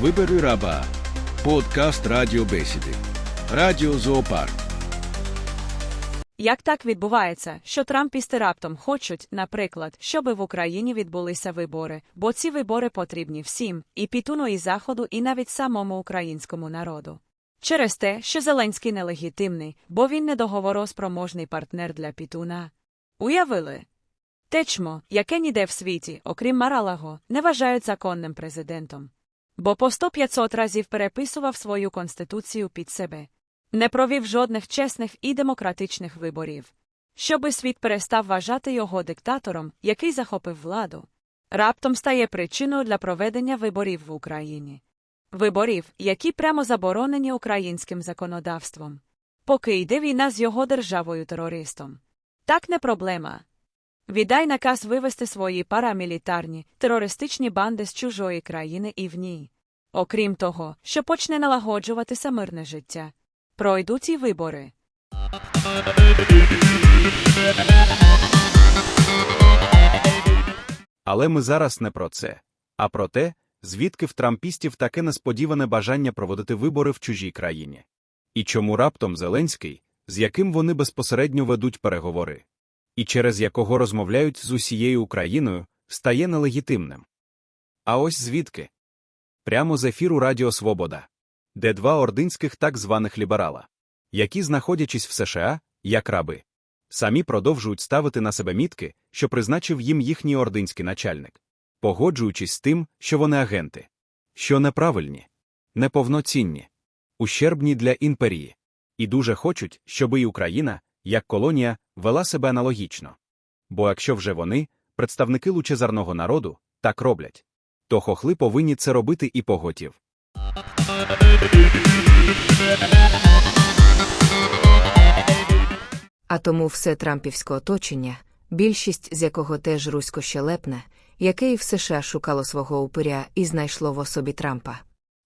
Вибери раба. Подкаст Радіобесіди. Радіо Зоопарк. Як так відбувається, що трампісти раптом хочуть, наприклад, щоби в Україні відбулися вибори, бо ці вибори потрібні всім, і пітуну, і заходу, і навіть самому українському народу. Через те, що Зеленський нелегітимний, бо він недоговороспроможний партнер для пітуна. Уявили? Течмо, яке ніде в світі, окрім Маралаго, не вважають законним президентом. Бо по 100-500 разів переписував свою конституцію під себе. Не провів жодних чесних і демократичних виборів. Щоби світ перестав вважати його диктатором, який захопив владу. Раптом стає причиною для проведення виборів в Україні. Виборів, які прямо заборонені українським законодавством. Поки йде війна з його державою терористом. Так не проблема. Віддай наказ вивести свої парамілітарні, терористичні банди з чужої країни і в ній. Окрім того, що почне налагоджуватися мирне життя. Пройдуть і вибори. Але ми зараз не про це, а про те, звідки в трампістів таке несподіване бажання проводити вибори в чужій країні. І чому раптом Зеленський, з яким вони безпосередньо ведуть переговори, і через якого розмовляють з усією Україною, стає нелегітимним. А ось звідки? Прямо з ефіру Радіо Свобода, де два ординських так званих ліберала, які, знаходячись в США, як раби, самі продовжують ставити на себе мітки, що призначив їм їхній ординський начальник, погоджуючись з тим, що вони агенти, що неправильні, неповноцінні, ущербні для імперії, і дуже хочуть, щоби і Україна, як колонія, вела себе аналогічно. Бо якщо вже вони, представники лучезарного народу, так роблять, то хохли повинні це робити і поготів. А тому все трампівське оточення, більшість з якого теж русько-щелепне, яке і в США шукало свого упиря і знайшло в особі Трампа,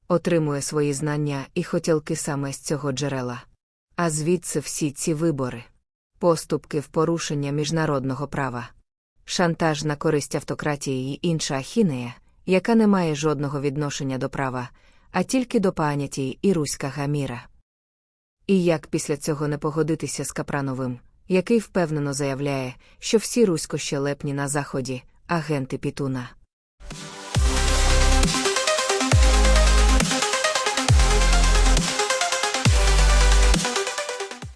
отримує свої знання і хотілки саме з цього джерела. А звідси всі ці вибори, поступки в порушення міжнародного права, шантаж на користь автократії і інша ахінея, яка не має жодного відношення до права, а тільки до паняті і руська гаміра. І як після цього не погодитися з Капрановим, який впевнено заявляє, що всі русько-щелепні на заході агенти Пітуна.